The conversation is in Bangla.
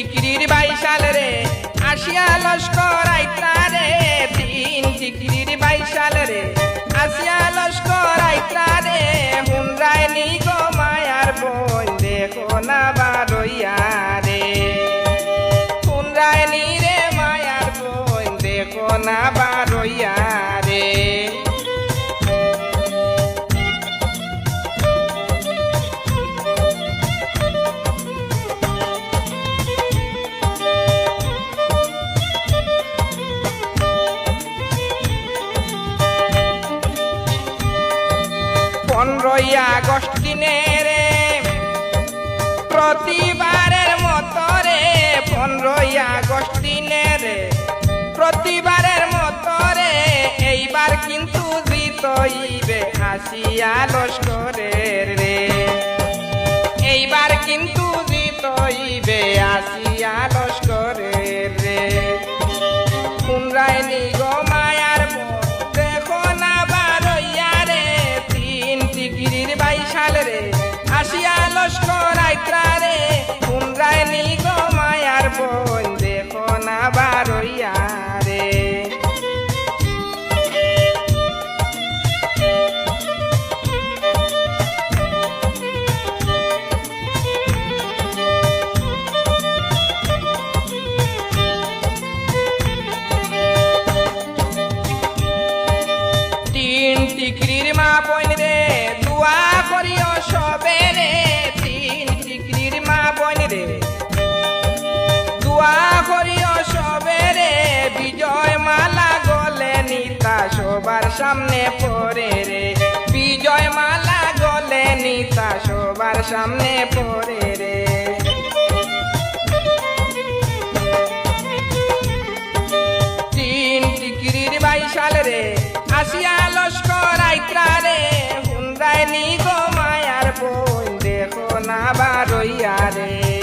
টিকিরির বাইশাল রে, আসিয়া লস্কর আইতারে তিন জিকির বাইশাল রে, আসিয়া লস্কর আইতারে রে। হুনরায় নি গো মায়ার বই, দেখো না বারইয়া রে। হুমরায় নি রে মায়ার বই, দেখো না পনেরোই আগস্ট দিনে রে, প্রতিবারের মতো রে, পনেরোই আগস্ট দিনে রে, প্রতিবারের মতো রে, এইবার কিন্তু জিতইবে আসিয়া লস্করের রে। এইবার কিন্তু জিতইবে আসিয়া লস্করের বোন রে দুয়া মা বোন রে দুয়া করিও বিজয় মালা গলে নিতা সবার সামনে পড়ে রে। বিজয় মালা গলে নিতা সবার সামনে পড়ে রে। সাল রে। আসিয়া লস্কর আইত্রা রে। হুন্দায় নি গো মায়ার বোন দেখো না বারইয়া রে।